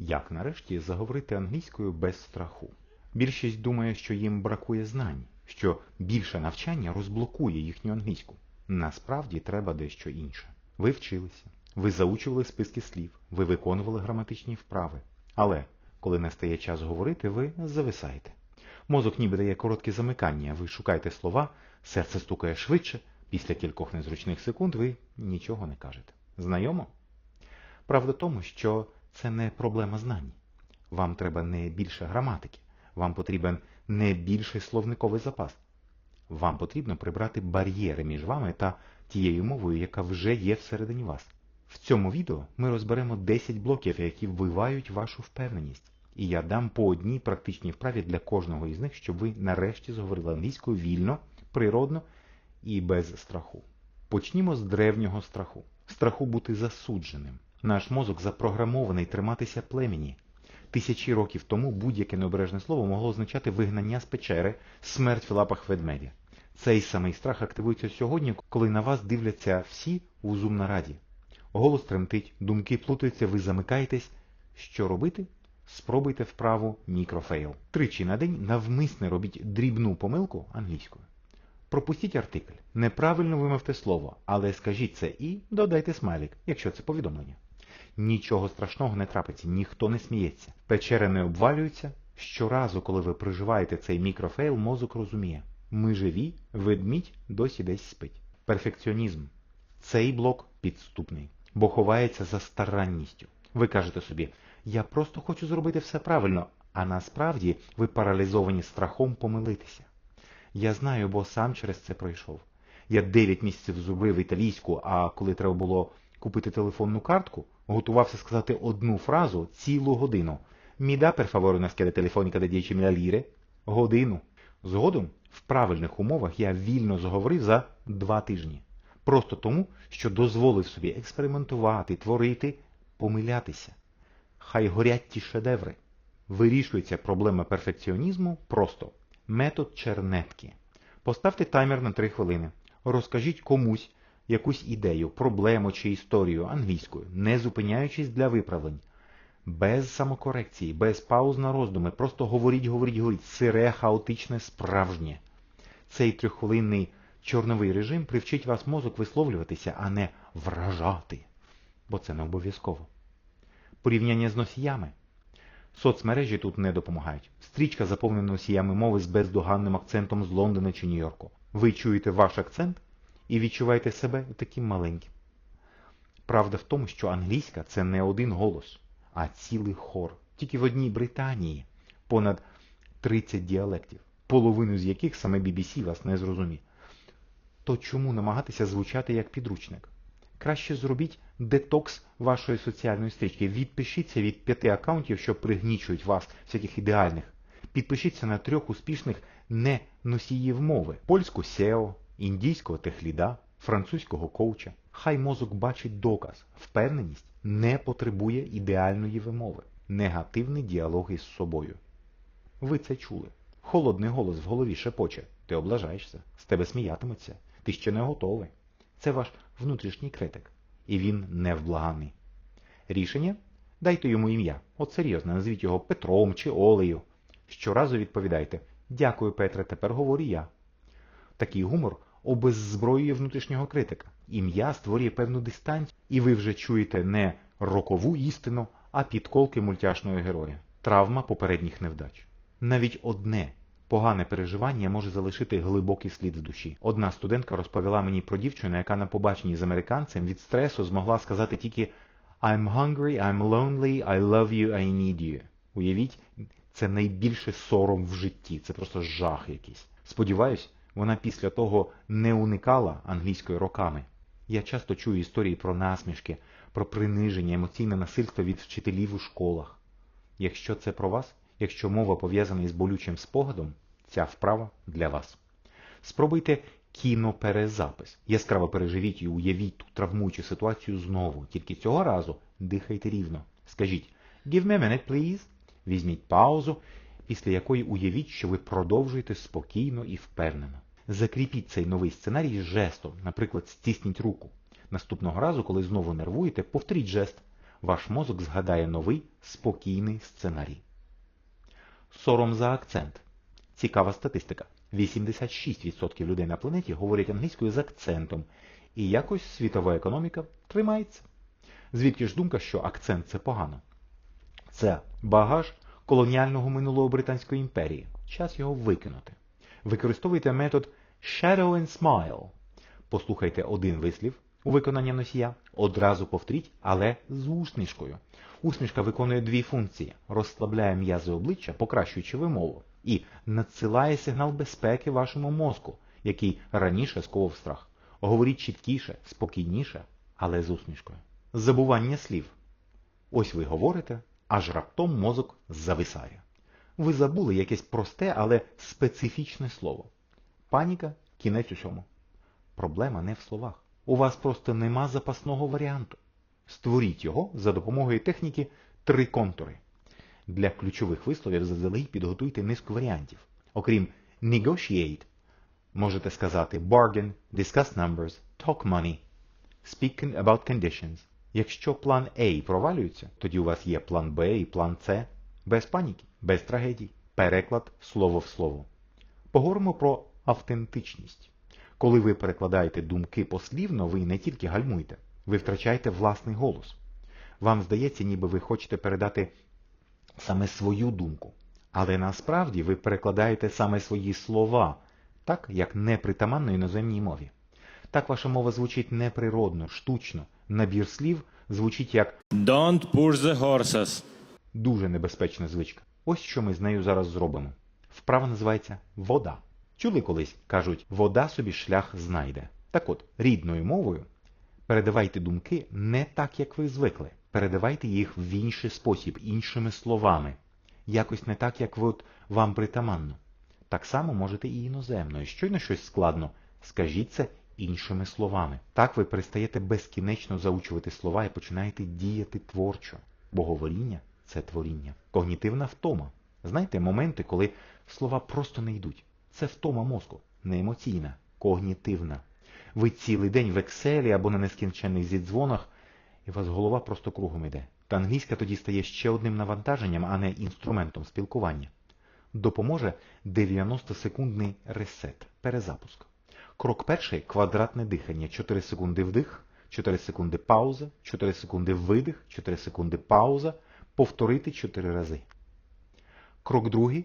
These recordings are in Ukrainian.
Як нарешті заговорити англійською без страху? Більшість думає, що їм бракує знань, що більше навчання розблокує їхню англійську. Насправді треба дещо інше. Ви вчилися, ви заучували списки слів, ви виконували граматичні вправи. Але коли настає час говорити, ви зависаєте. Мозок ніби дає коротке замикання, ви шукаєте слова, серце стукає швидше, після кількох незручних секунд ви нічого не кажете. Знайомо? Правда тому, що це не проблема знань. Вам треба не більше граматики, вам потрібен не більший словниковий запас. Вам потрібно прибрати бар'єри між вами та тією мовою, яка вже є всередині вас. В цьому відео ми розберемо 10 блоків, які вбивають вашу впевненість. І я дам по одній практичній вправі для кожного із них, щоб ви нарешті зговорили англійською вільно, природно і без страху. Почнімо з древнього страху. Страху бути засудженим. Наш мозок запрограмований триматися племені. Тисячі років тому будь-яке необережне слово могло означати вигнання з печери, смерть в лапах ведмедя. Цей самий страх активується сьогодні, коли на вас дивляться всі у зум нараді. Голос тремтить, думки плутаються, ви замикаєтесь. Що робити? Спробуйте вправу мікрофейл. Тричі на день навмисне робіть дрібну помилку англійською. Пропустіть артикль. Неправильно вимовте слово, але скажіть це і додайте смайлик, якщо це повідомлення. Нічого страшного не трапиться, ніхто не сміється. Печери не обвалюються. Щоразу, коли ви проживаєте цей мікрофейл, мозок розуміє. Ми живі, ведмідь досі десь спить. Перфекціонізм. Цей блок підступний, бо ховається за старанністю. Ви кажете собі, я просто хочу зробити все правильно, а насправді ви паралізовані страхом помилитися. Я знаю, бо сам через це пройшов. Я 9 місяців зубрив італійську, а коли треба було купити телефонну картку, готувався сказати одну фразу цілу годину. Міда per favore una scheda telefonica da 10.000 lire? Годину. Згодом, в правильних умовах я вільно заговорив за два тижні. Просто тому, що дозволив собі експериментувати, творити, помилятися. Хай горять ті шедеври. Вирішується проблема перфекціонізму просто. Метод чернетки. Поставте таймер на 3 хвилини. Розкажіть комусь якусь ідею, проблему чи історію англійською, не зупиняючись для виправлень. Без самокорекції, без пауз на роздуми. Просто говоріть, говоріть, говоріть. Сире, хаотичне, справжнє. Цей трьоххвилинний чорновий режим привчить вас мозок висловлюватися, а не вражати. Бо це не обов'язково. Порівняння з носіями. Соцмережі тут не допомагають. Стрічка заповнена носіями мови з бездоганним акцентом з Лондона чи Нью-Йорку. Ви чуєте ваш акцент і відчуваєте себе таким маленьким. Правда в тому, що англійська це не один голос, а цілий хор. Тільки в одній Британії понад 30 діалектів, половину з яких саме BBC вас не зрозуміє. То чому намагатися звучати як підручник? Краще зробіть детокс вашої соціальної стрічки. Відпишіться від п'яти аккаунтів, що пригнічують вас, всяких ідеальних. Підпишіться на трьох успішних не носіїв мови: польську SEO, індійського техліда, французького коуча. Хай мозок бачить доказ. Впевненість не потребує ідеальної вимови. Негативний діалог із собою. Ви це чули. Холодний голос в голові шепоче. Ти облажаєшся, з тебе сміятимуться, ти ще не готовий. Це ваш внутрішній критик. І він невблаганий. Рішення? Дайте йому ім'я. От серйозно, назвіть його Петром чи Олею. Щоразу відповідайте Дякую, Петре, тепер говорю я. Такий гумор обеззброює внутрішнього критика. Ім'я створює певну дистанцію, і ви вже чуєте не рокову істину, а підколки мультяшного героя. Травма попередніх невдач. Навіть одне погане переживання може залишити глибокий слід в душі. Одна студентка розповіла мені про дівчину, яка на побаченні з американцем від стресу змогла сказати тільки I'm hungry, I'm lonely, I love you, I need you. Уявіть, це найбільше сором в житті, це просто жах якийсь. Сподіваюсь, вона після того не уникала англійської роками. Я часто чую історії про насмішки, про приниження, емоційне насильство від вчителів у школах. Якщо це про вас, якщо мова пов'язана із болючим спогадом, ця вправа для вас. Спробуйте кіноперезапис. Яскраво переживіть і уявіть ту травмуючу ситуацію знову. Тільки цього разу дихайте рівно. Скажіть «Give me a minute, please». Візьміть паузу, після якої уявіть, що ви продовжуєте спокійно і впевнено. Закріпіть цей новий сценарій жестом, наприклад, стисніть руку. Наступного разу, коли знову нервуєте, повторіть жест. ваш мозок згадає новий спокійний сценарій. Сором за акцент. Цікава статистика. 86% людей на планеті говорять англійською з акцентом, і якось світова економіка тримається. Звідки ж думка, що акцент це погано? Це багаж колоніального минулого Британської імперії. Час його викинути. Використовуйте метод shadow and smile. Послухайте один вислів у виконанні носія, одразу повторіть, але з усмішкою. Усмішка виконує дві функції: розслабляє м'язи обличчя, покращуючи вимову, і надсилає сигнал безпеки вашому мозку, який раніше сковав страх. Говоріть чіткіше, спокійніше, але з усмішкою. Забування слів. Ось ви говорите, аж раптом мозок зависає. Ви забули якесь просте, але специфічне слово. Паніка кінець усьому. Проблема не в словах. У вас просто нема запасного варіанту. Створіть його за допомогою техніки три контури. Для ключових висловів заздалегідь підготуйте низку варіантів. Окрім negotiate, можете сказати bargain, discuss numbers, talk money, speak about conditions. Якщо план A провалюється, тоді у вас є план Б і план С. Без паніки, без трагедій. Переклад слово в слово. Поговоримо про автентичність. Коли ви перекладаєте думки послівно, ви не тільки гальмуєте, ви втрачаєте власний голос. Вам здається, ніби ви хочете передати саме свою думку. Але насправді ви перекладаєте саме свої слова, так, як непритаманно іноземній мові. Так ваша мова звучить неприродно, штучно. Набір слів звучить як Don't push the horses. дуже небезпечна звичка. Ось що ми з нею зараз зробимо. Вправа називається вода. Чули колись, кажуть, вода собі шлях знайде. Так от, рідною мовою передавайте думки не так, як ви звикли. Передавайте їх в інший спосіб, іншими словами. Якось не так, як от вам притаманно. Так само можете і іноземною. Щойно щось складно, скажіть це іншими словами. Так ви перестаєте безкінечно заучувати слова і починаєте діяти творчо. Бо говоріння це творіння. Когнітивна втома. Знаєте, моменти, коли слова просто не йдуть. Це втома мозку, не емоційна, когнітивна. Ви цілий день в Екселі або на нескінченних зідзвонах, і вас голова просто кругом іде. Та англійська тоді стає ще одним навантаженням, а не інструментом спілкування. Допоможе 90-секундний ресет, перезапуск. Крок перший квадратне дихання. 4 секунди вдих, 4 секунди пауза, 4 секунди видих, 4 секунди пауза. Повторити 4 рази. Крок другий.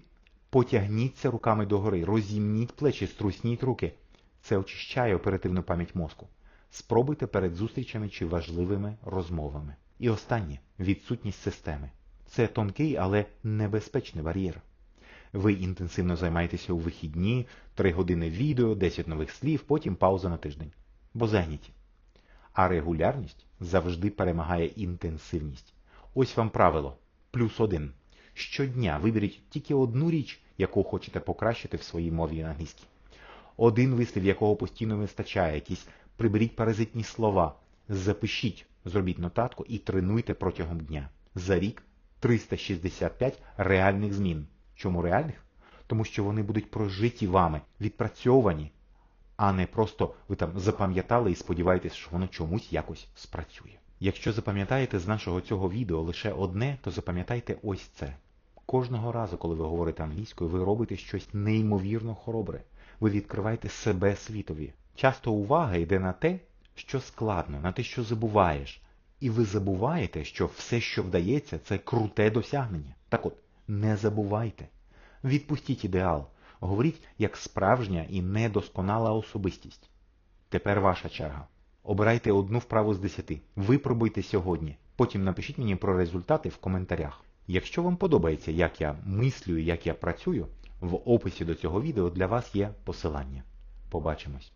Потягніться руками догори, розімніть плечі, струсніть руки. Це очищає оперативну пам'ять мозку. Спробуйте перед зустрічами чи важливими розмовами. І останнє відсутність системи. Це тонкий, але небезпечний бар'єр. Ви інтенсивно займаєтеся у вихідні, 3 години відео, 10 нових слів, потім пауза на тиждень. Бо зайняті. А регулярність завжди перемагає інтенсивність. Ось вам правило. Плюс один. Щодня виберіть тільки одну річ, яку хочете покращити в своїй мові англійській. Один вислів, якого постійно вистачає, якісь приберіть паразитні слова, запишіть, зробіть нотатку і тренуйте протягом дня. За рік 365 реальних змін. Чому реальних? Тому що вони будуть прожиті вами, відпрацьовані, а не просто ви там запам'ятали і сподіваєтесь, що воно чомусь якось спрацює. Якщо запам'ятаєте з нашого цього відео лише одне, то запам'ятайте ось це. Кожного разу, коли ви говорите англійською, ви робите щось неймовірно хоробре. Ви відкриваєте себе світові. Часто увага йде на те, що складно, на те, що забуваєш. І ви забуваєте, що все, що вдається, це круте досягнення. Так от, не забувайте. Відпустіть ідеал. Говоріть як справжня і недосконала особистість. Тепер ваша черга. Обирайте одну вправу з десяти. Випробуйте сьогодні. Потім напишіть мені про результати в коментарях. Якщо вам подобається, як я мислю і як я працюю, в описі до цього відео для вас є посилання. Побачимось!